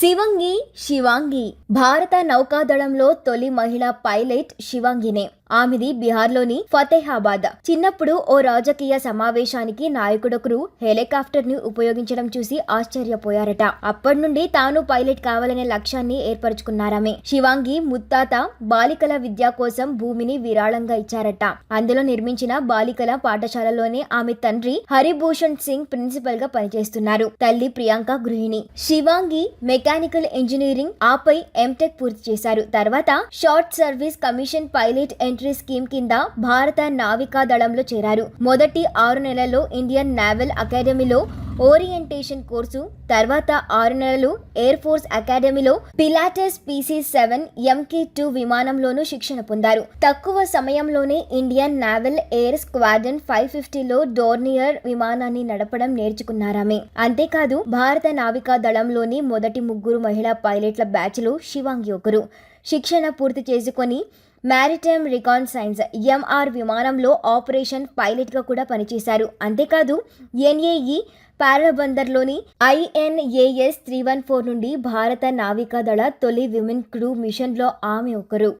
శివంగి శివాంగి. భారత నౌకాదళంలో తొలి మహిళా పైలట్ శివాంగినే. ఆమెది బీహార్లోని ఫతేహాబాద్. చిన్నప్పుడు ఓ రాజకీయ సమావేశానికి నాయకుడొకరు హెలికాప్టర్ని ఉపయోగించడం చూసి ఆశ్చర్యపోయారట. అప్పటి నుండి తాను పైలట్ కావాలనే లక్ష్యాన్ని ఏర్పరచుకున్నారామే. శివాంగి ముత్తాత బాలికల విద్య కోసం భూమిని విరాళంగా ఇచ్చారట. అందులో నిర్మించిన బాలికల పాఠశాలలోనే ఆమె తండ్రి హరిభూషణ్ సింగ్ ప్రిన్సిపల్గా పనిచేస్తున్నారు. తల్లి ప్రియాంక గృహిణి. శివాంగి మెకానికల్ ఇంజనీరింగ్ ఆపై ఎంటెక్ పూర్తి చేశారు. తర్వాత short service commission pilot entry scheme కింద భారత నావికా దళంలో చేరారు. మొదటి ఆరు నెలల్లో ఇండియన్ నావల్ అకాడమీలో ఓరియంటేషన్ కోర్సు తర్వాత ఆరు నెలలు ఎయిర్ ఫోర్స్ అకాడమీలో Pilatus PC seven MK two విమానంలోనూ శిక్షణ పొందారు. తక్కువ సమయంలోనే Indian naval air squadron five ఫిఫ్టీలో డోర్నియర్ విమానాన్ని నడపడం నేర్చుకున్నారామె. అంతేకాదు భారత నావికా దళంలోని మొదటి ముగ్గురు మహిళా పైలట్ల బ్యాచ్లో శివాంగి ఒకరు. శిక్షణ పూర్తి చేసుకొని మ్యారిటైమ్ రికాన్ సైన్స్ ఎంఆర్ విమానంలో ఆపరేషన్ పైలట్గా కూడా పనిచేశారు. అంతేకాదు ఎన్ఏఈ పారాబందర్లోని ఐఎన్ఏఎస్ త్రీ వన్ ఫోర్ నుండి భారత నావికాదళ తొలి విమెన్ క్రూ మిషన్లో ఆమె ఒకరు.